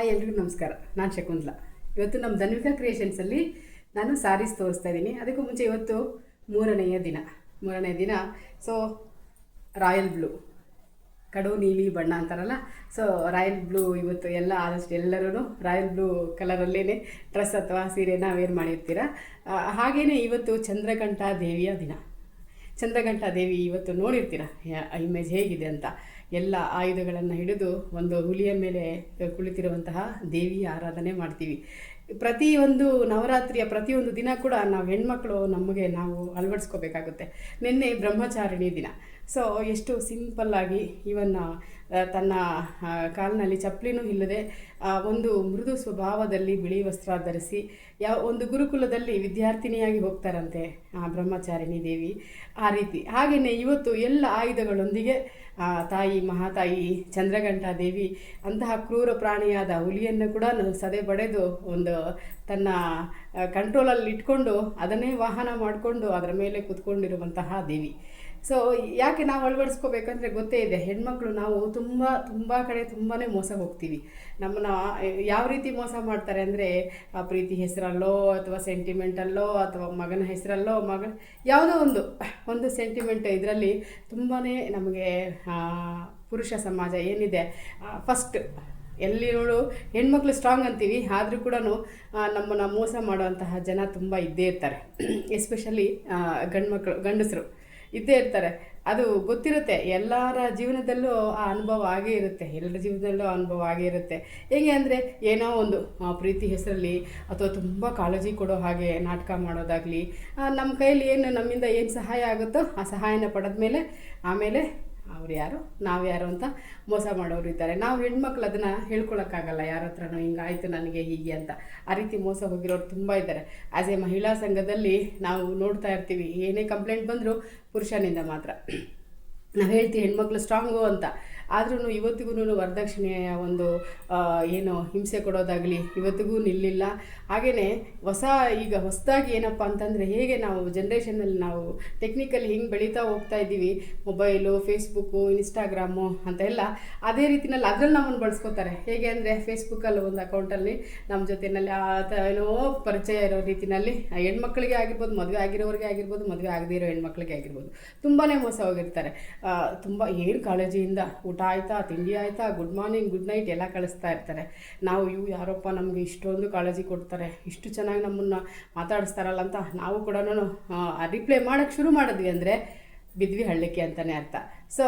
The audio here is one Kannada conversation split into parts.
ಹಾಯ್ ಎಲ್ರಿಗೂ ನಮಸ್ಕಾರ. ನಾನು ಶಕುಂತ್ಲಾ ಇವತ್ತು ನಮ್ಮ ಧನ್ವಿಕಾ ಕ್ರಿಯೇಷನ್ಸಲ್ಲಿ ನಾನು ಸಾರೀಸ್ ತೋರಿಸ್ತಾ ಇದ್ದೀನಿ. ಅದಕ್ಕೂ ಮುಂಚೆ ಇವತ್ತು ಮೂರನೆಯ ದಿನ. ಮೂರನೇ ದಿನ ಸೊ ರಾಯಲ್ ಬ್ಲೂ ಕಡು, ನೀಲಿ, ಬಣ್ಣ ಅಂತಾರಲ್ಲ? ಸೊ ರಾಯಲ್ ಬ್ಲೂ ಇವತ್ತು ಎಲ್ಲ ಆದಷ್ಟು ಎಲ್ಲರೂ ರಾಯಲ್ ಬ್ಲೂ ಕಲರಲ್ಲೇ ಡ್ರೆಸ್ ಅಥವಾ ಸೀರೆನ ವೇರ್ ಮಾಡಿರ್ತೀರ? ಹಾಗೆಯೇ ಇವತ್ತು ಚಂದ್ರಕಂಠ ದೇವಿಯ ದಿನ. ಚಂದ್ರಘಂಟಾ ದೇವಿ ಇವತ್ತು ನೋಡಿರ್ತೀರ? ಇಮೇಜ್ ಹೇಗಿದೆ ಅಂತ. ಎಲ್ಲ ಆಯುಧಗಳನ್ನು ಹಿಡಿದು ಒಂದು ಹುಲಿಯ ಮೇಲೆ ಕುಳಿತಿರುವಂತಹ ದೇವಿಯ ಆರಾಧನೆ ಮಾಡ್ತೀವಿ. ಪ್ರತಿಯೊಂದು ನವರಾತ್ರಿಯ ಪ್ರತಿಯೊಂದು ದಿನ ಕೂಡ ನಾವು ಹೆಣ್ಮಕ್ಳು ನಮಗೆ ನಾವು ಅಳವಡಿಸ್ಕೋಬೇಕಾಗುತ್ತೆ. ನಿನ್ನೆ ಬ್ರಹ್ಮಚಾರಿಣಿ ದಿನ. ಸೊ, ಎಷ್ಟು ಸಿಂಪಲ್ಲಾಗಿ ಇವನ್ನ ತನ್ನ ಕಾಲಿನಲ್ಲಿ ಚಪ್ಪಲಿನೂ ಇಲ್ಲದೆ ಒಂದು ಮೃದು ಸ್ವಭಾವದಲ್ಲಿ ಬಿಳಿ ವಸ್ತ್ರ ಧರಿಸಿ, ಯಾವ, ಒಂದು ಗುರುಕುಲದಲ್ಲಿ ವಿದ್ಯಾರ್ಥಿನಿಯಾಗಿ ಹೋಗ್ತಾರಂತೆ ಆ ಬ್ರಹ್ಮಚಾರಿಣಿ ದೇವಿ ಆ ರೀತಿ. ಹಾಗೆಯೇ ಇವತ್ತು ಎಲ್ಲ ಆಯುಧಗಳೊಂದಿಗೆ ತಾಯಿ ಮಹಾತಾಯಿ ಚಂದ್ರಘಂಟಾ ದೇವಿ ಅಂತಹ ಕ್ರೂರ ಪ್ರಾಣಿಯಾದ ಹುಲಿಯನ್ನು ಕೂಡ ಸದೆ ಬಡೆದು ಒಂದು ತನ್ನ ಕಂಟ್ರೋಲಲ್ಲಿ ಇಟ್ಕೊಂಡು ಅದನ್ನೇ ವಾಹನ ಮಾಡಿಕೊಂಡು ಅದರ ಮೇಲೆ ಕೂತ್ಕೊಂಡಿರುವಂತಹ ದೇವಿ. ಸೊ ಯಾಕೆ ನಾವು ಅಳವಡಿಸ್ಕೋಬೇಕಂದ್ರೆ ಗೊತ್ತೇ ಇದೆ. ಹೆಣ್ಮಕ್ಳು ನಾವು ತುಂಬ ತುಂಬ ಕಡೆ ತುಂಬಾ ಮೋಸ ಹೋಗ್ತೀವಿ. ನಮ್ಮನ್ನ ಯಾವ ರೀತಿ ಮೋಸ ಮಾಡ್ತಾರೆ ಅಂದರೆ, ಆ ಪ್ರೀತಿ ಹೆಸರಲ್ಲೋ ಅಥವಾ ಸೆಂಟಿಮೆಂಟಲ್ಲೋ ಅಥವಾ ಮಗನ ಹೆಸರಲ್ಲೋ, ಮಗ ಯಾವುದೋ ಒಂದು ಒಂದು ಸೆಂಟಿಮೆಂಟ್ ಇದರಲ್ಲಿ ತುಂಬಾ ನಮಗೆ ಪುರುಷ ಸಮಾಜ ಏನಿದೆ ಫಸ್ಟ್ ಎಲ್ಲಿ ನೋಡು ಹೆಣ್ಮಕ್ಳು ಸ್ಟ್ರಾಂಗ್ ಅಂತೀವಿ, ಆದರೂ ಕೂಡ ನಮ್ಮನ್ನು ಮೋಸ ಮಾಡುವಂತಹ ಜನ ತುಂಬ ಇದ್ದೇ ಇರ್ತಾರೆ. ಎಸ್ಪೆಷಲಿ ಗಂಡ್ಮಕ್ಳು, ಗಂಡಸರು. ಇದ್ದೇ ಇರ್ತಾರೆ. ಅದು ಗೊತ್ತಿರುತ್ತೆ, ಎಲ್ಲರ ಜೀವನದಲ್ಲೂ ಆ ಅನುಭವ ಆಗೇ ಇರುತ್ತೆ, ಎಲ್ಲರ ಜೀವನದಲ್ಲೂ ಅನುಭವ ಆಗೇ ಇರುತ್ತೆ. ಹೇಗೆ ಅಂದರೆ, ಏನೋ ಒಂದು ಪ್ರೀತಿ ಹೆಸರಲ್ಲಿ ಅಥವಾ ತುಂಬ ಕಾಳಜಿ ಕೊಡೋ ಹಾಗೆ ನಾಟಕ ಮಾಡೋದಾಗಲಿ ನಮ್ಮ ಕೈಯಲ್ಲಿ ಏನು ನಮ್ಮಿಂದ ಏನು ಸಹಾಯ ಆಗುತ್ತೋ ಆ ಸಹಾಯನ ಪಡೆದ ಮೇಲೆ ಆಮೇಲೆ ಅವ್ರು ಯಾರು? ನಾವು ಯಾರು ಅಂತ ಮೋಸ ಮಾಡೋರು ಇದ್ದಾರೆ. ನಾವು ಹೆಣ್ಮಕ್ಳು ಅದನ್ನು ಹೇಳ್ಕೊಳಕ್ಕಾಗಲ್ಲ. ಯಾರ ಹತ್ರನೂ ಹಿಂಗಾಯ್ತು ನನಗೆ ಹೀಗೆ ಅಂತ. ಆ ರೀತಿ ಮೋಸ ಹೋಗಿರೋರು ತುಂಬ ಇದ್ದಾರೆ. ಆ್ಯಸ್ ಎ ಮಹಿಳಾ ಸಂಘದಲ್ಲಿ ನಾವು ನೋಡ್ತಾ ಇರ್ತೀವಿ, ಏನೇ ಕಂಪ್ಲೇಂಟ್ ಬಂದರೂ ಪುರುಷನಿಂದ ಮಾತ್ರ. ನಾವು ಹೇಳ್ತೀವಿ, ಹೆಣ್ಮಕ್ಳು ಸ್ಟ್ರಾಂಗು ಅಂತ. ಆದ್ರೂ ಇವತ್ತಿಗೂ ವರದಕ್ಷಿಣೆಯ ಒಂದು ಏನು ಹಿಂಸೆ ಕೊಡೋದಾಗಲಿ ಇವತ್ತಿಗೂ ನಿಲ್ಲಿಲ್ಲ. ಹಾಗೆಯೇ ಹೊಸ ಈಗ ಹೊಸದಾಗಿ ಏನಪ್ಪ ಅಂತಂದರೆ ಹೇಗೆ ನಾವು ಜನ್ರೇಷನಲ್ಲಿ ನಾವು ಟೆಕ್ನಿಕಲಿ ಹಿಂಗೆ ಬೆಳೀತಾ ಹೋಗ್ತಾ ಇದ್ದೀವಿ ಮೊಬೈಲು ಫೇಸ್ಬುಕ್ಕು ಇನ್ಸ್ಟಾಗ್ರಾಮು ಅಂತ ಎಲ್ಲ ಅದೇ ರೀತಿನಲ್ಲಿ ಅದ್ರಲ್ಲಿ ನಮ್ಮನ್ನು ಬಳಸ್ಕೋತಾರೆ. ಹೇಗೆ ಅಂದರೆ ಫೇಸ್ಬುಕ್ಕಲ್ಲಿ ಒಂದು ಅಕೌಂಟಲ್ಲಿ ನಮ್ಮ ಜೊತೆಯಲ್ಲಿ ಏನೋ ಪರಿಚಯ ಇರೋ ರೀತಿನಲ್ಲಿ ಆ ಹೆಣ್ಮಕ್ಳಿಗೆ ಆಗಿರ್ಬೋದು ಮದುವೆ ಆಗಿರೋರಿಗೆ ಆಗಿರ್ಬೋದು ಮದುವೆ ಆಗದೇ ಇರೋ ಹೆಣ್ಮಕ್ಳಿಗೆ ಆಗಿರ್ಬೋದು ತುಂಬಾ ಮೋಸ ಹೋಗಿರ್ತಾರೆ. ಆ, ತುಂಬ ಏನು ಕಾಳಜಿಯಿಂದ ಊಟ ಆಯ್ತಾ, ತಿಂಡಿ ಆಯಿತಾ ಗುಡ್ ಮಾರ್ನಿಂಗ್ ಗುಡ್ ನೈಟ್ ಎಲ್ಲ ಕಳಿಸ್ತಾ ಇರ್ತಾರೆ. ನಾವು ಇವು ಯಾರಪ್ಪ ನಮಗೆ ಇಷ್ಟೊಂದು ಕಾಳಜಿ ಕೊಡ್ತಾರೆ, ಇಷ್ಟು ಚೆನ್ನಾಗಿ ನಮ್ಮನ್ನು ಮಾತಾಡಿಸ್ತಾರಲ್ಲ ಅಂತ ನಾವು ಕೂಡ ರಿಪ್ಲೈ ಮಾಡೋಕ್ಕೆ ಶುರು ಮಾಡಿದ್ವಿ ಅಂದರೆ ಬಿದ್ವಿ ಹಳ್ಳಿಕೆ ಅಂತಲೇ ಅರ್ಥ. ಸೊ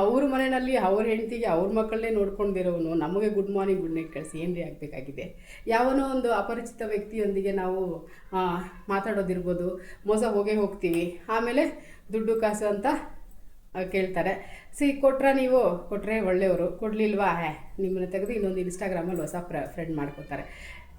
ಅವ್ರ ಮನೆಯಲ್ಲಿ, ಅವ್ರ ಹೆಂಡತಿಗೆ, ಅವ್ರ ಮಕ್ಕಳನ್ನೇ ನೋಡ್ಕೊಂಡಿರೋನು, ನಮಗೆ ಗುಡ್ ಮಾರ್ನಿಂಗ್ ಗುಡ್ ನೈಟ್ ಕಳಿಸಿ, ಏನ್ರಿ ಆಗಬೇಕಾಗಿದೆ? ಯಾವನೋ ಒಂದು ಅಪರಿಚಿತ ವ್ಯಕ್ತಿಯೊಂದಿಗೆ ನಾವು ಮಾತಾಡೋದಿರ್ಬೋದು, ಮೋಸ ಹೋಗೇ ಹೋಗ್ತೀವಿ. ಆಮೇಲೆ ದುಡ್ಡು ಕಾಸು ಅಂತ ಕೇಳ್ತಾರೆ. ಸಿ ಕೊಟ್ರ ನೀವು? ಕೊಟ್ಟರೆ ಒಳ್ಳೆಯವರು. ಕೊಡಲಿಲ್ವಾ? ಹೇ ನಿಮ್ಮನ್ನ ತೆಗೆದು ಇನ್ನೊಂದು ಇನ್ಸ್ಟಾಗ್ರಾಮಲ್ಲಿ ಹೊಸ ಪ್ರ ಫ್ರೆಂಡ್ ಮಾಡ್ಕೋತಾರೆ.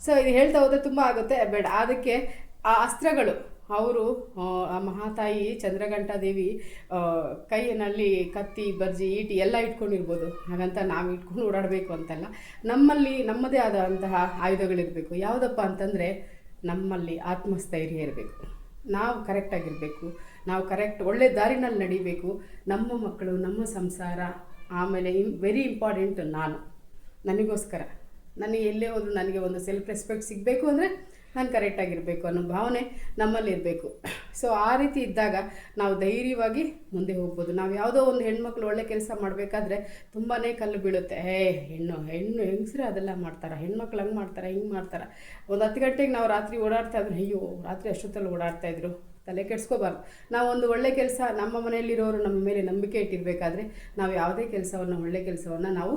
ಸೊ ಇದು ಹೇಳ್ತಾ ಹೋದರೆ ತುಂಬ ಆಗುತ್ತೆ. ಬೇಡ ಅದಕ್ಕೆ ಆ ಅಸ್ತ್ರಗಳು ಅವರು ಆ ಮಹಾತಾಯಿ ಚಂದ್ರಘಂಟಾ ದೇವಿ ಆ, ಕೈಯಲ್ಲಿ ಕತ್ತಿ ಬರ್ಜಿ ಈಟಿ ಎಲ್ಲ ಇಟ್ಕೊಂಡಿರ್ಬೋದು. ಹಾಗಂತ ನಾವು ಇಟ್ಕೊಂಡು ಓಡಾಡಬೇಕು ಅಂತಲ್ಲ. ನಮ್ಮಲ್ಲಿ ನಮ್ಮದೇ ಆದಂತಹ ಆಯುಧಗಳಿರಬೇಕು. ಯಾವುದಪ್ಪ ಅಂತಂದರೆ ನಮ್ಮಲ್ಲಿ ಆತ್ಮಸ್ಥೈರ್ಯ ಇರಬೇಕು. ನಾವು ಕರೆಕ್ಟಾಗಿರಬೇಕು ನಾವು ಕರೆಕ್ಟ್ ಒಳ್ಳೆ ದಾರಿನಲ್ಲಿ ನಡಿಬೇಕು. ನಮ್ಮ ಮಕ್ಕಳು, ನಮ್ಮ ಸಂಸಾರ, ಆಮೇಲೆ ಇನ್ ವೆರಿ ಇಂಪಾರ್ಟೆಂಟ್ ನಾನು. ನನಗೋಸ್ಕರ. ನನಗೆ ಎಲ್ಲೇ ಹೋದರೂ ನನಗೆ ಒಂದು ಸೆಲ್ಫ್ ರೆಸ್ಪೆಕ್ಟ್ ಸಿಗಬೇಕು ಅಂದರೆ ನಾನು ಕರೆಕ್ಟಾಗಿರಬೇಕು ಅನ್ನೋ ಭಾವನೆ ನಮ್ಮಲ್ಲಿ ಇರಬೇಕು. ಸೊ ಆ ರೀತಿ ಇದ್ದಾಗ ನಾವು ಧೈರ್ಯವಾಗಿ ಮುಂದೆ ಹೋಗ್ಬೋದು. ನಾವು ಯಾವುದೋ ಒಂದು ಹೆಣ್ಮಕ್ಳು ಒಳ್ಳೆ ಕೆಲಸ ಮಾಡಬೇಕಾದ್ರೆ ತುಂಬಾ ಕಲ್ಲು ಬೀಳುತ್ತೆ. ಏ ಹೆಣ್ಣು ಹೆಣ್ಣು ಹೆಂಗಸ್ರೆ ಅದೆಲ್ಲ ಮಾಡ್ತಾರೆ? ಹೆಣ್ಮಕ್ಳು ಹಂಗೆ ಮಾಡ್ತಾರೆ? ಹಿಂಗೆ ಮಾಡ್ತಾರೆ? ಒಂದು ಹತ್ತು ಗಂಟೆಗೆ ನಾವು ರಾತ್ರಿ ಓಡಾಡ್ತಾ ಇದ್ರೆ, ಅಯ್ಯೋ, ರಾತ್ರಿ ಅಷ್ಟೊತ್ತಲ್ಲಿ ಓಡಾಡ್ತಾ ಇದ್ರು. ತಲೆ ಕೆಡಿಸ್ಕೋಬಾರ್ದು. ನಾವು ಒಂದು ಒಳ್ಳೆ ಕೆಲಸ ನಮ್ಮ ಮನೆಯಲ್ಲಿರೋರು ನಮ್ಮ ಮೇಲೆ ನಂಬಿಕೆ ಇಟ್ಟಿರಬೇಕಾದ್ರೆ ನಾವು ಯಾವುದೇ ಕೆಲಸವನ್ನು, ಒಳ್ಳೆ ಕೆಲಸವನ್ನು ನಾವು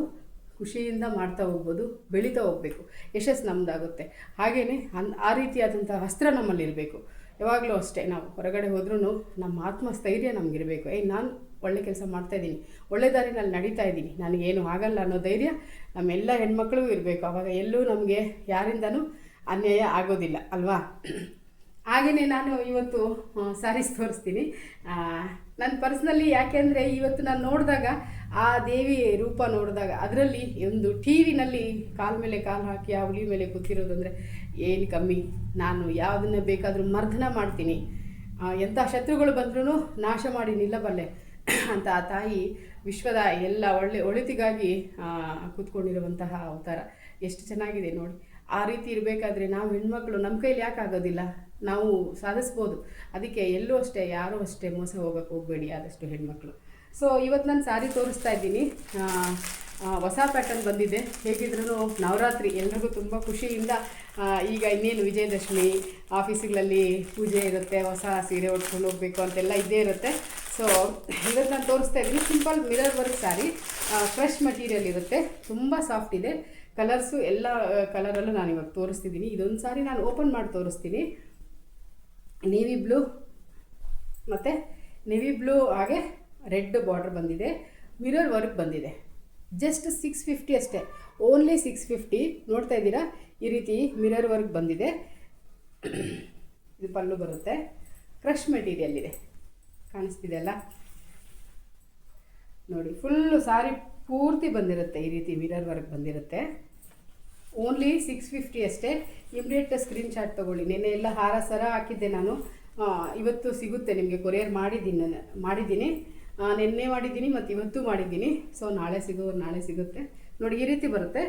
ಖುಷಿಯಿಂದ ಮಾಡ್ತಾ ಹೋಗ್ಬೋದು, ಬೆಳೀತಾ ಹೋಗಬೇಕು. ಯಶಸ್ಸು ನಮ್ಮದಾಗುತ್ತೆ ಹಾಗೆಯೇ ಅನ್, ಆ ರೀತಿಯಾದಂಥ ಅಸ್ತ್ರ ನಮ್ಮಲ್ಲಿರಬೇಕು ಯಾವಾಗಲೂ ಅಷ್ಟೇ ನಾವು ಹೊರಗಡೆ ಹೋದ್ರೂ ನಮ್ಮ ಆತ್ಮಸ್ಥೈರ್ಯ ನಮಗಿರಬೇಕು. ಏಯ್, ನಾನು ಒಳ್ಳೆ ಕೆಲಸ ಮಾಡ್ತಾಯಿದ್ದೀನಿ ಒಳ್ಳೆ ದಾರಿನಲ್ಲಿ ನಡೀತಾ ಇದ್ದೀನಿ. ನನಗೇನು ಆಗಲ್ಲ ಅನ್ನೋ ಧೈರ್ಯ ನಮ್ಮೆಲ್ಲ ಹೆಣ್ಮಕ್ಳಿಗೂ ಇರಬೇಕು. ಆವಾಗ ಎಲ್ಲೂ ನಮಗೆ ಯಾರಿಂದನೂ ಅನ್ಯಾಯ ಆಗೋದಿಲ್ಲ, ಅಲ್ವಾ? ಹಾಗೆಯೇ ನಾನು ಇವತ್ತು ಸ್ಯಾರೀಸ್ ತೋರಿಸ್ತೀನಿ. ನನ್ನ ಪರ್ಸ್ನಲಿ ಯಾಕೆಂದರೆ ಇವತ್ತು ನಾನು ನೋಡಿದಾಗ, ಆ ದೇವಿ ರೂಪ ನೋಡಿದಾಗ, ಅದರಲ್ಲಿ ಒಂದು ಟಿ ವಿನಲ್ಲಿ ಕಾಲ ಮೇಲೆ ಕಾಲು ಹಾಕಿ, ಆ ಹುಲಿ ಮೇಲೆ ಕೂತಿರೋದಂದರೆ ಏನು ಕಮ್ಮಿ, ನಾನು ಯಾವುದನ್ನ ಬೇಕಾದರೂ ಮರ್ದನ ಮಾಡ್ತೀನಿ. ಎಂಥ ಶತ್ರುಗಳು ಬಂದ್ರೂ ನಾಶ ಮಾಡಿ ನಿಲ್ಲಬಲ್ಲೆ ಅಂತ ಆ ತಾಯಿ ವಿಶ್ವದ ಎಲ್ಲ ಒಳ್ಳೆ, ಒಳಿತಿಗಾಗಿ ಕೂತ್ಕೊಂಡಿರುವಂತಹ ಅವತಾರ. ಎಷ್ಟು ಚೆನ್ನಾಗಿದೆ ನೋಡಿ. ಆ ರೀತಿ ಇರಬೇಕಾದ್ರೆ ನಾವು ಹೆಣ್ಮಕ್ಳು ನಮ್ಮ ಕೈಲಿ ಯಾಕೆ ಆಗೋದಿಲ್ಲ ನಾವು ಸಾಧಿಸ್ಬೋದು. ಅದಕ್ಕೆ ಎಲ್ಲೂ ಅಷ್ಟೇ, ಯಾರೂ ಅಷ್ಟೇ ಮೋಸ ಹೋಗೋಕ್ಕೆ ಹೋಗಬೇಡಿ ಆದಷ್ಟು ಹೆಣ್ಮಕ್ಳು. ಸೊ ಇವತ್ತು ನಾನು ಸಾರಿ ತೋರಿಸ್ತಾ ಇದ್ದೀನಿ. ಹೊಸ ಪ್ಯಾಟರ್ನ್ ಬಂದಿದೆ. ಹೇಗಿದ್ರೂ ನವರಾತ್ರಿ ಎಲ್ರಿಗೂ ತುಂಬ ಖುಷಿಯಿಂದ ಈಗ ಇನ್ನೇನು ವಿಜಯದಶಮಿ, ಆಫೀಸ್ಗಳಲ್ಲಿ ಪೂಜೆ ಇರುತ್ತೆ, ಹೊಸ ಸೀರೆ ಉಟ್ಕೊಂಡು ಹೋಗಬೇಕು ಅಂತೆಲ್ಲ ಇದ್ದೇ ಇರುತ್ತೆ. ಸೊ ಇವತ್ತು ನಾನು ತೋರಿಸ್ತಾ ಇದ್ದೀನಿ. Simple mirror work sari fresh material ಇರುತ್ತೆ. ತುಂಬ ಸಾಫ್ಟ್ ಇದೆ. ಕಲರ್ಸು ಎಲ್ಲ ಕಲರಲ್ಲೂ ನಾನು ಇವಾಗ ತೋರಿಸ್ತಿದ್ದೀನಿ. ಇದೊಂದು ಸಾರಿ ನಾನು ಓಪನ್ ಮಾಡಿ ತೋರಿಸ್ತೀನಿ. ನೇವಿ ಬ್ಲೂ ಮತ್ತು ನೆವಿ ಬ್ಲೂ ಹಾಗೆ ರೆಡ್ ಬಾರ್ಡ್ರ್ ಬಂದಿದೆ. ಮಿರರ್ ವರ್ಕ್ ಬಂದಿದೆ. ಜಸ್ಟ್ ಸಿಕ್ಸ್ ಫಿಫ್ಟಿ ಅಷ್ಟೇ. ಓನ್ಲಿ ಸಿಕ್ಸ್ ಫಿಫ್ಟಿ ನೋಡ್ತಾ ಇದ್ದೀರಾ? ಈ ರೀತಿ ಮಿರರ್ ವರ್ಕ್ ಬಂದಿದೆ. ಇದು ಪಲ್ಲು ಬರುತ್ತೆ. ಕ್ರಶ್ ಮೆಟೀರಿಯಲ್ ಇದೆ. ಕಾಣಿಸ್ತಿದೆ ಅಲ್ಲ? ನೋಡಿ ಫುಲ್ಲು ಸಾರಿ ಪೂರ್ತಿ ಬಂದಿರುತ್ತೆ ಈ ರೀತಿ ಮಿರರ್ ವರ್ಕ್ ಬಂದಿರುತ್ತೆ. ಓನ್ಲಿ ಸಿಕ್ಸ್ ಫಿಫ್ಟಿ ಅಷ್ಟೇ. ಇಮಿಡಿಯೇಟ್ ಸ್ಕ್ರೀನ್ಶಾಟ್ ತೊಗೊಳ್ಳಿ. ನಿನ್ನೆ ಎಲ್ಲ ಹಾರ ಸರ ಹಾಕಿದ್ದೆ ನಾನು. ಇವತ್ತು ಸಿಗುತ್ತೆ ನಿಮಗೆ ಕೊರಿಯರ್ ಮಾಡಿದ್ದೀನಿ ಮಾಡಿದ್ದೀನಿ. ನಿನ್ನೆ ಮಾಡಿದ್ದೀನಿ, ಮತ್ತು ಇವತ್ತು ಮಾಡಿದ್ದೀನಿ. ಸೊ ನಾಳೆ ಸಿಗೋ, ನಾಳೆ ಸಿಗುತ್ತೆ. ನೋಡಿ, ಈ ರೀತಿ ಬರುತ್ತೆ.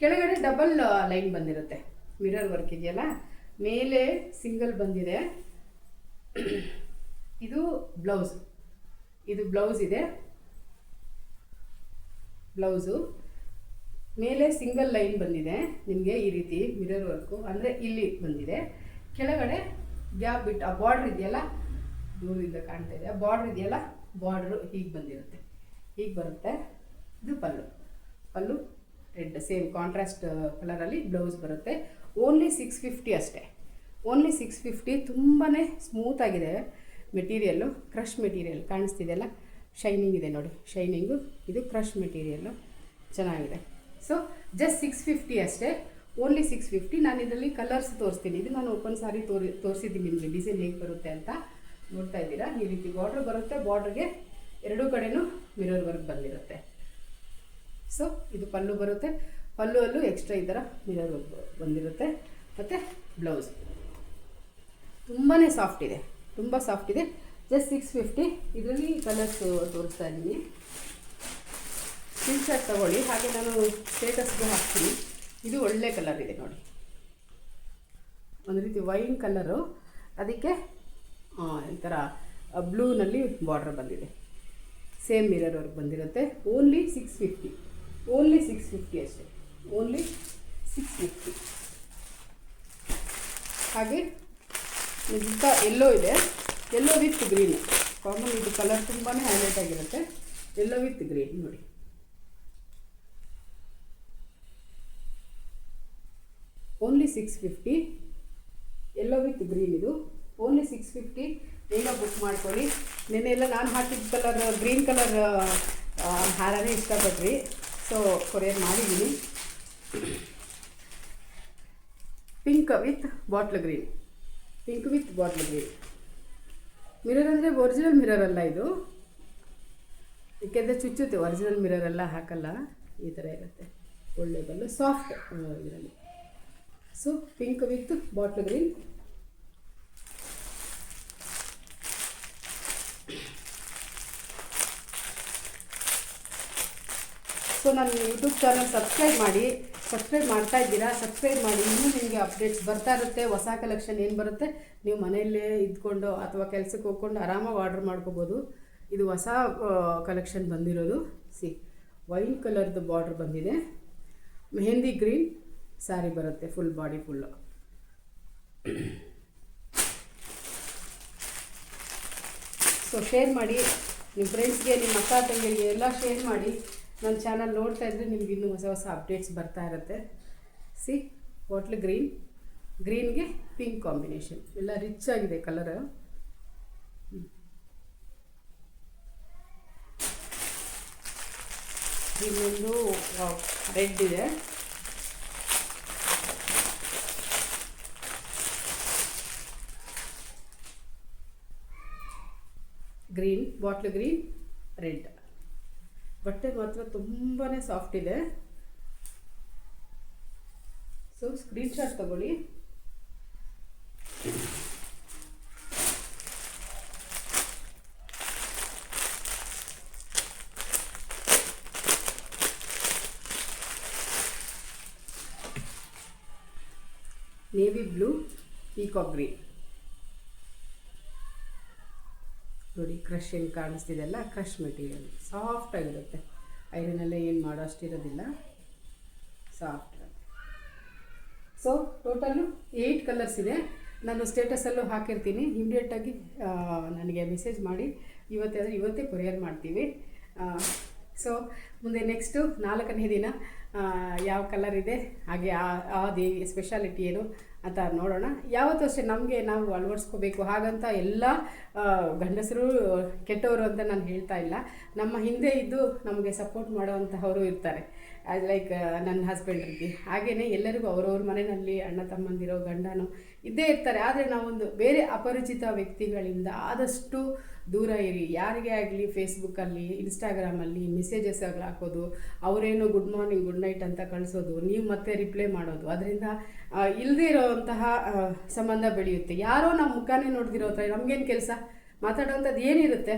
ಕೆಳಗಡೆ ಡಬಲ್ ಲೈನ್ ಬಂದಿರುತ್ತೆ. ಮಿರರ್ ವರ್ಕ್ ಇದೆಯಲ್ಲ? ಮೇಲೆ ಸಿಂಗಲ್ ಬಂದಿದೆ. ಇದು ಬ್ಲೌಸ್ ಇದು ಬ್ಲೌಸ್ ಇದೆ. ಬ್ಲೌಸು ಮೇಲೆ ಸಿಂಗಲ್ ಲೈನ್ ಬಂದಿದೆ. ನಿಮಗೆ ಈ ರೀತಿ ಮಿರರ್ ವರ್ಕು ಅಂದರೆ ಇಲ್ಲಿ ಬಂದಿದೆ. ಕೆಳಗಡೆ ಗ್ಯಾಪ್ ಬಿಟ್ಟು ಆ ಬಾರ್ಡ್ರ್ ಇದೆಯಲ್ಲ? ದೂರದಿಂದ ಕಾಣ್ತಾ ಇದೆ. ಆ ಬಾರ್ಡ್ರ್ ಇದೆಯಲ್ಲ? ಬಾರ್ಡ್ರು ಹೀಗೆ ಬಂದಿರುತ್ತೆ. ಹೀಗೆ ಬರುತ್ತೆ. ಇದು pallu. Pallu red same contrast ಕಲರಲ್ಲಿ ಬ್ಲೌಸ್ ಬರುತ್ತೆ. ಓನ್ಲಿ ಸಿಕ್ಸ್ ಫಿಫ್ಟಿ ಅಷ್ಟೇ. ಓನ್ಲಿ ಸಿಕ್ಸ್ ಫಿಫ್ಟಿ ತುಂಬಾ ಸ್ಮೂತಾಗಿದೆ ಮೆಟೀರಿಯಲ್ಲು ಕ್ರಶ್ ಮೆಟೀರಿಯಲ್ ಕಾಣಿಸ್ತಿದೆಯಲ್ಲ ಶೈನಿಂಗ್ ಇದೆ ನೋಡಿ. ಶೈನಿಂಗು ಇದು ಕ್ರಶ್ ಮೆಟೀರಿಯಲ್ಲು ಚೆನ್ನಾಗಿದೆ. ಸೊ ಜಸ್ಟ್ ಸಿಕ್ಸ್ ಫಿಫ್ಟಿ ಅಷ್ಟೇ. ಓನ್ಲಿ ಸಿಕ್ಸ್ ಫಿಫ್ಟಿ ನಾನು ಇದರಲ್ಲಿ ಕಲರ್ಸ್ ತೋರಿಸ್ತೀನಿ. ಇದು ನಾನು ಓಪನ್ ಸಾರಿ ತೋರಿ, ತೋರಿಸಿದ್ದೀನಿ ನಿಮಗೆ. ಡಿಸೈನ್ ಹೇಗೆ ಬರುತ್ತೆ ಅಂತ ನೋಡ್ತಾ ಇದ್ದೀರಾ? ಈ ರೀತಿ ಬಾರ್ಡ್ರ್ ಬರುತ್ತೆ. ಬಾರ್ಡ್ರಿಗೆ ಎರಡೂ ಕಡೆಯೂ ಮಿರರ್ ವರ್ಕ್ ಬಂದಿರುತ್ತೆ. ಸೊ ಇದು ಪಲ್ಲು ಬರುತ್ತೆ. ಪಲ್ಲು ಅಲ್ಲೂ ಎಕ್ಸ್ಟ್ರಾ ಈ ಥರ ಮಿರರ್ ವರ್ಕ್ ಬಂದಿರುತ್ತೆ. ಮತ್ತು ಬ್ಲೌಸ್ ತುಂಬಾ ಸಾಫ್ಟ್ ಇದೆ. ತುಂಬ ಸಾಫ್ಟ್ ಇದೆ. ಜಸ್ಟ್ ಸಿಕ್ಸ್ ಫಿಫ್ಟಿ ಇದರಲ್ಲಿ ಕಲರ್ಸ್ ತೋರಿಸ್ತಾ ಇದ್ದೀನಿ. ಸ್ಕ್ರೀನ್ ಶಾಟ್ ತಗೊಳ್ಳಿ. ಹಾಗೆ ನಾನು ಸ್ಟೇಟಸ್ಗೆ ಹಾಕ್ತೀನಿ. ಇದು ಒಳ್ಳೆ ಕಲರ್ ಇದೆ ನೋಡಿ. ಒಂದು ರೀತಿ ವೈನ್ ಕಲರು ಅದಕ್ಕೆ ಈ ಥರ ಬ್ಲೂನಲ್ಲಿ ಬಾರ್ಡ್ರ್ ಬಂದಿದೆ. ಸೇಮ್ ಮಿರರ್ ಅವ್ರಿಗೆ ಬಂದಿರುತ್ತೆ. Only six fifty only six fifty ಅಷ್ಟೇ. ಓನ್ಲಿ ಸಿಕ್ಸ್ ಫಿಫ್ಟಿ ಹಾಗೆ ನಿಜ ಎಲ್ಲೋ ಇದೆ. ಎಲ್ಲೋ ವಿತ್ ಗ್ರೀನ್ ಕಾಮನ್ ಇದು ಕಲರ್ ತುಂಬಾ ಹೈಲೈಟ್ ಆಗಿರುತ್ತೆ. ಎಲ್ಲೋ ವಿತ್ ಗ್ರೀನ್ ನೋಡಿ. Only six fifty, yellow with green ಇದು. ಓನ್ಲಿ ಸಿಕ್ಸ್ ಫಿಫ್ಟಿ ಬೇಗ ಬುಕ್ ಮಾಡ್ಕೊಳ್ಳಿ. ನೆನ್ನೆ ಎಲ್ಲ ನಾನು ಹಾಕಿದ ಕಲರ್ ಗ್ರೀನ್ ಕಲರ್ ಹಾರನೇ ಇಷ್ಟಪಟ್ರಿ ಸೊ ಕೊರಿಯರ್ ಮಾಡಿದ್ದೀನಿ pink with bottle green pink with bottle green mirror ಅಂದರೆ ಒರಿಜಿನಲ್ ಮಿರರ್ ಅಲ್ಲ ಇದು. ಏಕೆಂದರೆ ಚುಚ್ಚುತ್ತೆ ಒರಿಜಿನಲ್ ಮಿರರ್ ಎಲ್ಲ ಹಾಕಲ್ಲ. ಈ ಥರ ಇರುತ್ತೆ. ಒಳ್ಳೆ ಬಲ್ಲು ಸಾಫ್ಟ್ ಇದರಲ್ಲಿ. So pink with bottle green so ನನ್ನ ಯೂಟ್ಯೂಬ್ ಚಾನಲ್ ಸಬ್ಸ್ಕ್ರೈಬ್ ಮಾಡಿ ಸಬ್ಸ್ಕ್ರೈಬ್ ಮಾಡ್ತಾ ಇದ್ದೀರಾ ಸಬ್ಸ್ಕ್ರೈಬ್ ಮಾಡಿ, ಇನ್ನೂ ನಿಮಗೆ ಅಪ್ಡೇಟ್ಸ್ ಬರ್ತಾ ಇರುತ್ತೆ, ಹೊಸ ಕಲೆಕ್ಷನ್ ಏನು ಬರುತ್ತೆ, ನೀವು ಮನೆಯಲ್ಲೇ ಇದ್ಕೊಂಡು ಅಥವಾ ಕೆಲಸಕ್ಕೆ ಹೋಗ್ಕೊಂಡು ಆರಾಮಾಗಿ ಆರ್ಡ್ರ್ ಮಾಡ್ಕೋಬೋದು. ಇದು ಹೊಸ ಕಲೆಕ್ಷನ್ ಬಂದಿರೋದು. ಸಿ ವೈನ್ ಕಲರ್ದು ಬಾರ್ಡ್ರ್ ಬಂದಿದೆ. ಮೆಹಂದಿ ಗ್ರೀನ್ ಸ್ಯಾರಿ ಬರುತ್ತೆ full body full so share ಮಾಡಿ. ನಿಮ್ಮ ಫ್ರೆಂಡ್ಸ್ಗೆ ನಿಮ್ಮ ಅಕ್ಕ ತಂಗಿಗೆ ಎಲ್ಲ ಶೇರ್ ಮಾಡಿ. ನನ್ನ ಚಾನಲ್ ನೋಡ್ತಾ ಇದ್ದರೆ ನಿಮ್ಗೆ ಇನ್ನೂ ಹೊಸ ಹೊಸ ಅಪ್ಡೇಟ್ಸ್ ಬರ್ತಾ ಇರುತ್ತೆ. ಸಿ ಬಾಟ್ಲ್ ಗ್ರೀನ್ ಗ್ರೀನ್ಗೆ ಪಿಂಕ್ ಕಾಂಬಿನೇಷನ್ ಎಲ್ಲ ರಿಚ್ ಆಗಿದೆ ಕಲರ್ ಇನ್ನೊಂದು ರೆಡ್ ಇದೆ. Green, bottle green, red. ಬಟ್ಟೆ ಮಾತ್ರ ತುಂಬಾ ಸಾಫ್ಟ್ ಇದೆ. ಸೊ ಸ್ಕ್ರೀನ್ಶಾಟ್ ತಗೊಳ್ಳಿ. ನೇವಿ ಬ್ಲೂ ಪೀಕಾಕ್ ಗ್ರೀನ್ ನೋಡಿ ಕ್ರಶ್ ಏನು ಕಾಣಿಸ್ತಿದೆಲ್ಲ ಕ್ರಷ್ ಮೆಟೀರಿಯಲ್ ಸಾಫ್ಟ್ ಆಗಿರುತ್ತೆ. ಐರನಲ್ಲೇ ಏನು ಮಾಡೋ ಅಷ್ಟಿರೋದಿಲ್ಲ. Soft so total eight colours ಇದೆ. ನಾನು ಸ್ಟೇಟಸಲ್ಲೂ ಹಾಕಿರ್ತೀನಿ. ಇಮಿಡಿಯೇಟಾಗಿ ನನಗೆ ಮೆಸೇಜ್ ಮಾಡಿ. ಇವತ್ತೇ ಇವತ್ತೇ ಕೊರಿಯರ್ ಮಾಡ್ತೀವಿ. ಸೊ ಮುಂದೆ ನೆಕ್ಸ್ಟು ನಾಲ್ಕನೇ ದಿನ ಯಾವ ಕಲರ್ ಇದೆ, ಹಾಗೆ ಆ ಆ ದೇವಿ ಸ್ಪೆಷಾಲಿಟಿ ಏನು ಅಂತ ನೋಡೋಣ. ಯಾವತ್ತೂ ಅಷ್ಟೇ ನಮಗೆ ನಾವು ಅಳವಡಿಸ್ಕೋಬೇಕು. ಹಾಗಂತ ಎಲ್ಲ ಗಂಡಸರು ಕೆಟ್ಟವರು ಅಂತ ನಾನು ಹೇಳ್ತಾ ಇಲ್ಲ. ನಮ್ಮ ಹಿಂದೆ ಇದ್ದು ನಮಗೆ ಸಪೋರ್ಟ್ ಮಾಡೋವಂತಹವರು ಇರ್ತಾರೆ. ಲೈಕ್ ನನ್ನ ಹಸ್ಬೆಂಡ್ ರೀತಿ ಹಾಗೆಯೇ ಎಲ್ಲರಿಗೂ ಅವ್ರವ್ರ ಮನೆಯಲ್ಲಿ ಅಣ್ಣ ತಮ್ಮಂದಿರೋ, ಗಂಡನೋ ಇದ್ದೇ ಇರ್ತಾರೆ. ಆದರೆ ನಾವೊಂದು ಬೇರೆ ಅಪರಿಚಿತ ವ್ಯಕ್ತಿಗಳಿಂದ ಆದಷ್ಟು ದೂರ ಇರಿ. ಯಾರಿಗೇ ಆಗಲಿ ಫೇಸ್ಬುಕ್ಕಲ್ಲಿ ಇನ್ಸ್ಟಾಗ್ರಾಮಲ್ಲಿ ಮೆಸೇಜಸ್ ಆಗಲಿ ಹಾಕೋದು, ಅವರೇನು ಗುಡ್ ಮಾರ್ನಿಂಗ್ ಗುಡ್ ನೈಟ್ ಅಂತ ಕಳಿಸೋದು, ನೀವು ಮತ್ತೆ ರಿಪ್ಲೈ ಮಾಡೋದು. ಅದರಿಂದ ಇಲ್ಲದೇ ಇರೋವಂತಹ ಸಂಬಂಧ ಬೆಳೆಯುತ್ತೆ. ಯಾರೋ ನಮ್ಮ ಮುಖಾನೇ ನೋಡ್ದಿರೋ ಥರ ನಮಗೇನು ಕೆಲಸ? ಮಾತಾಡೋವಂಥದ್ದು ಏನಿರುತ್ತೆ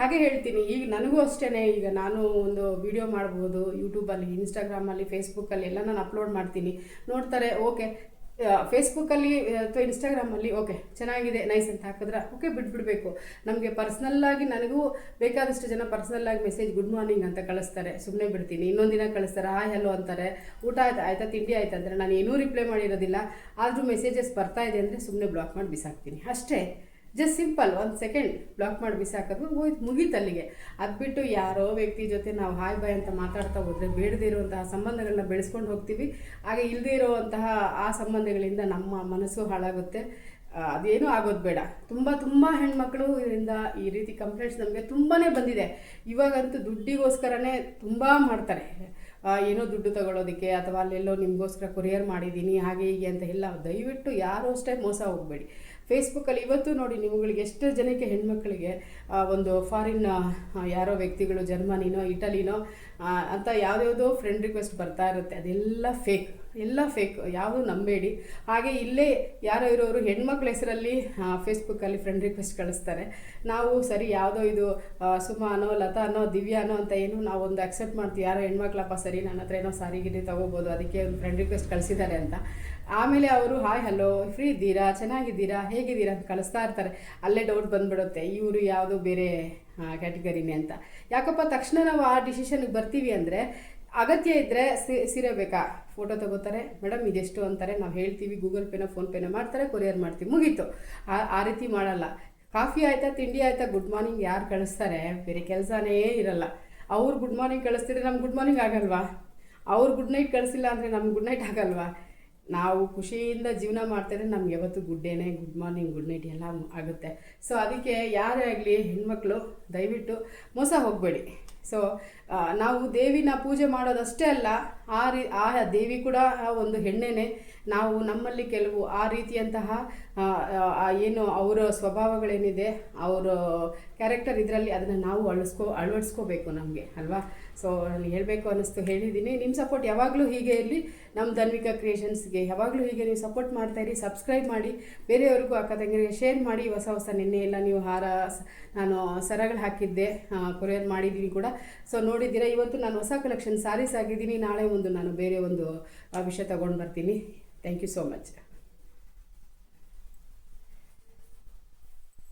ಹಾಗೆ ಹೇಳ್ತೀನಿ. ಈಗ ನನಗೂ ಅಷ್ಟೇ ಈಗ ನಾನು ಒಂದು ವಿಡಿಯೋ ಮಾಡ್ಬೋದು ಯೂಟ್ಯೂಬಲ್ಲಿ ಇನ್ಸ್ಟಾಗ್ರಾಮಲ್ಲಿ ಫೇಸ್ಬುಕ್ಕಲ್ಲಿ ಎಲ್ಲ ನಾನು ಅಪ್ಲೋಡ್ ಮಾಡ್ತೀನಿ. ನೋಡ್ತಾರೆ ಓಕೆ ಫೇಸ್ಬುಕ್ಕಲ್ಲಿ ಅಥವಾ ಇನ್ಸ್ಟಾಗ್ರಾಮಲ್ಲಿ ಓಕೆ ಚೆನ್ನಾಗಿದೆ ನೈಸ್ ಅಂತ ಹಾಕಿದ್ರೆ ಓಕೆ ಬಿಟ್ಬಿಡಬೇಕು. ನಮಗೆ ಪರ್ಸ್ನಲ್ಲಾಗಿ ನನಗೂ ಬೇಕಾದಷ್ಟು ಜನ ಪರ್ಸ್ನಲ್ಲಾಗಿ ಮೆಸೇಜ್ ಗುಡ್ ಮಾರ್ನಿಂಗ್ ಅಂತ ಕಳಿಸ್ತಾರೆ. ಸುಮ್ಮನೆ ಬಿಡ್ತೀನಿ. ಇನ್ನೊಂದು ದಿನ ಕಳಿಸ್ತಾರೆ ಹಾಯ್ ಹಲೋ ಅಂತಾರೆ. ಊಟ ಆಯ್ತು, ಆಯ್ತಾ, ತಿಂಡಿ ಆಯ್ತು ಅಂದರೆ ನಾನು ಏನೂ ರಿಪ್ಲೈ ಮಾಡಿರೋದಿಲ್ಲ. ಆದರೂ ಮೆಸೇಜಸ್ ಬರ್ತಾ ಇದೆ ಅಂದರೆ ಸುಮ್ಮನೆ ಬ್ಲಾಕ್ ಮಾಡಿ ಬಿಸಾಕ್ತೀನಿ. ಅಷ್ಟೇ. ಜಸ್ಟ್ ಸಿಂಪಲ್ ಒಂದು ಸೆಕೆಂಡ್ ಬ್ಲಾಕ್ ಮಾಡಿ ಬಿಸಾಕೋದು ಹೋಯ್ತು ಮುಗೀತು ಅಲ್ಲಿಗೆ. ಅದು ಬಿಟ್ಟು ಯಾರೋ ವ್ಯಕ್ತಿ ಜೊತೆ ನಾವು ಹಾಯ್ ಬಾಯ್ ಅಂತ ಮಾತಾಡ್ತಾ ಹೋದರೆ ಬೇಡದೇ ಇರುವಂತಹ ಸಂಬಂಧಗಳನ್ನ ಬೆಳೆಸ್ಕೊಂಡು ಹೋಗ್ತೀವಿ. ಹಾಗೆ ಇಲ್ಲದೇ ಇರುವಂತಹ ಆ ಸಂಬಂಧಗಳಿಂದ ನಮ್ಮ ಮನಸ್ಸು ಹಾಳಾಗುತ್ತೆ. ಅದೇನು ಆಗೋದು ಬೇಡ. ತುಂಬ ತುಂಬ ಹೆಣ್ಮಕ್ಳು ಇದರಿಂದ ಈ ರೀತಿ ಕಂಪ್ಲೇಂಟ್ಸ್ ನಮಗೆ ತುಂಬಾ ಬಂದಿದೆ. ಇವಾಗಂತೂ ದುಡ್ಡಿಗೋಸ್ಕರನೇ ತುಂಬ ಮಾಡ್ತಾರೆ. ಏನೋ ದುಡ್ಡು ತಗೊಳ್ಳೋದಕ್ಕೆ ಅಥವಾ ಅಲ್ಲೆಲ್ಲೋ ನಿಮಗೋಸ್ಕರ ಕೊರಿಯರ್ ಮಾಡಿದ್ದೀನಿ, ಹಾಗೆ ಹೀಗೆ ಅಂತ ಎಲ್ಲ ದಯವಿಟ್ಟು ಯಾರೂ ಅಷ್ಟೇ ಮೋಸ ಹೋಗಬೇಡಿ. ಫೇಸ್ಬುಕ್ಕಲ್ಲಿ ಇವತ್ತು ನೋಡಿ ನಿಮ್ಗಳಿಗೆ ಎಷ್ಟು ಜನಕ್ಕೆ ಹೆಣ್ಮಕ್ಳಿಗೆ ಒಂದು ಫಾರಿನ್ ಯಾರೋ ವ್ಯಕ್ತಿಗಳು ಜರ್ಮನಿನೋ, ಇಟಲಿನೋ ಅಂತ ಯಾವ್ಯಾವುದೋ ಫ್ರೆಂಡ್ ರಿಕ್ವೆಸ್ಟ್ ಬರ್ತಾ ಇರುತ್ತೆ. ಅದೆಲ್ಲ ಫೇಕ್ ಎಲ್ಲ ಫೇಕ್ ಯಾವುದು ನಂಬೇಡಿ. ಹಾಗೆ ಇಲ್ಲೇ ಯಾರೋ ಇರೋರು ಹೆಣ್ಮಕ್ಳ ಹೆಸರಲ್ಲಿ ಫೇಸ್ಬುಕ್ಕಲ್ಲಿ ಫ್ರೆಂಡ್ ರಿಕ್ವೆಸ್ಟ್ ಕಳಿಸ್ತಾರೆ. ನಾವು ಸರಿ ಯಾವುದೋ ಇದು ಸುಮಾನೋ ಲತಾನೋ ದಿವ್ಯಾನೋ ಅಂತ ಏನು ನಾವು ಒಂದು ಅಕ್ಸೆಪ್ಟ್ ಮಾಡ್ತೀವಿ. ಯಾರೋ ಹೆಣ್ಮಕ್ಳಪ್ಪ ಸರಿ ನನ್ನ ಹತ್ರ ಏನೋ ಸಾರಿ ಗಿರಿ ತೊಗೋಬೋದು, ಅದಕ್ಕೆ ಒಂದು ಫ್ರೆಂಡ್ ರಿಕ್ವೆಸ್ಟ್ ಕಳಿಸಿದ್ದಾರೆ ಅಂತ. ಆಮೇಲೆ ಅವರು ಹಾಯ್ ಹಲೋ ಫ್ರೀ ಇದ್ದೀರಾ? ಚೆನ್ನಾಗಿದ್ದೀರಾ? ಹೇಗಿದ್ದೀರಾ? ಅಂತ ಕಳಿಸ್ತಾ ಇರ್ತಾರೆ. ಅಲ್ಲೇ ಡೌಟ್ ಬಂದ್ಬಿಡುತ್ತೆ. ಇವರು ಯಾವುದೋ ಬೇರೆ ಕ್ಯಾಟಗರಿನೇ ಅಂತ. ಯಾಕಪ್ಪ, ತಕ್ಷಣ ನಾವು ಆ ಡಿಸಿಷನ್ಗೆ ಬರ್ತೀವಿ ಅಂದರೆ ಅಗತ್ಯ ಇದ್ದರೆ ಸೀರೆ ಬೇಕಾ? ಫೋಟೋ ತಗೋತಾರೆ. ಮೇಡಮ್, ಇದೆಷ್ಟು? ಅಂತಾರೆ. ನಾವು ಹೇಳ್ತೀವಿ, ಗೂಗಲ್ ಪೇನ ಫೋನ್ ಪೇನ ಮಾಡ್ತಾರೆ, ಕೊರಿಯರ್ ಮಾಡ್ತೀವಿ. ಮುಗೀತು. ಆ ರೀತಿ ಮಾಡಲ್ಲ. ಕಾಫಿ ಆಯಿತಾ, ತಿಂಡಿ ಆಯಿತಾ, ಗುಡ್ ಮಾರ್ನಿಂಗ್ ಯಾರು ಕಳಿಸ್ತಾರೆ? ಬೇರೆ ಕೆಲಸನೇ ಇರಲ್ಲ. ಅವ್ರು ಗುಡ್ ಮಾರ್ನಿಂಗ್ ಕಳಿಸ್ತಿದ್ರೆ ನಮ್ಗೆ ಗುಡ್ ಮಾರ್ನಿಂಗ್ ಆಗಲ್ವಾ? ಅವ್ರು ಗುಡ್ ನೈಟ್ ಕಳಿಸಿಲ್ಲ ಅಂದರೆ ನಮ್ಗೆ ಗುಡ್ ನೈಟ್ ಆಗಲ್ವಾ? ನಾವು ಖುಷಿಯಿಂದ ಜೀವನ ಮಾಡ್ತಾಯಿದ್ರೆ ನಮ್ಗೆ ಯಾವತ್ತು ಗುಡ್ ಡೇನೆ ಗುಡ್ ಮಾರ್ನಿಂಗ್, ಗುಡ್ ನೈಟ್ ಎಲ್ಲ ಆಗುತ್ತೆ. ಸೊ, ಅದಕ್ಕೆ ಯಾರೇ ಆಗಲಿ ಹೆಣ್ಮಕ್ಳು, ದಯವಿಟ್ಟು ಮೋಸ ಹೋಗಬೇಡಿ. ಸೊ ನಾವು ದೇವಿನ ಪೂಜೆ ಮಾಡೋದಷ್ಟೇ ಅಲ್ಲ, ಆ ರೀ, ಆ ದೇವಿ ಕೂಡ ಒಂದು ಹೆಣ್ಣೆನೆ. ನಾವು ನಮ್ಮಲ್ಲಿ ಕೆಲವು ಆ ರೀತಿಯಂತಹ ಏನು ಅವರ ಸ್ವಭಾವಗಳೇನಿದೆ, ಅವರ ಕ್ಯಾರೆಕ್ಟರ್ ಇದರಲ್ಲಿ ಅದನ್ನು ನಾವು ಅಳಿಸ್ಕೋ, ಅಳವಡಿಸ್ಕೋಬೇಕು ನಮಗೆ, ಅಲ್ವಾ? ಸೊ ನಾನು ಹೇಳಬೇಕು ಅನ್ನಿಸ್ತು, ಹೇಳಿದ್ದೀನಿ. ನಿಮ್ಮ ಸಪೋರ್ಟ್ ಯಾವಾಗಲೂ ಹೀಗೆ ಇರಲಿ. ನಮ್ಮ ಧನ್ವಿಕ ಕ್ರಿಯೇಷನ್ಸ್ಗೆ ಯಾವಾಗಲೂ ಹೀಗೆ ನೀವು ಸಪೋರ್ಟ್ ಮಾಡ್ತಾ ಇರಿ ಸಬ್ಸ್ಕ್ರೈಬ್ ಮಾಡಿ. ಬೇರೆಯವ್ರಿಗೂ, ಅಕ್ಕ ತಂಗಿರಿಗೆ ಶೇರ್ ಮಾಡಿ. ಹೊಸ ಹೊಸ ನಿನ್ನೆ ಎಲ್ಲ ನೀವು ಹಾರ ನಾನು ಸರಗಳು ಹಾಕಿದ್ದೆ ಕೊರಿಯರ್ ಮಾಡಿದ್ದೀನಿ ಕೂಡ. ಸೊ ನೋಡಿದ್ದೀರಾ, ಇವತ್ತು ನಾನು ಹೊಸ ಕಲೆಕ್ಷನ್ ಸಾರೀಸ್ ಆಗಿದ್ದೀನಿ. ನಾಳೆ ಒಂದು, ನಾನು ಬೇರೆ ಒಂದು ವಿಷಯ ತಗೊಂಡು ಬರ್ತೀನಿ. Thank you so much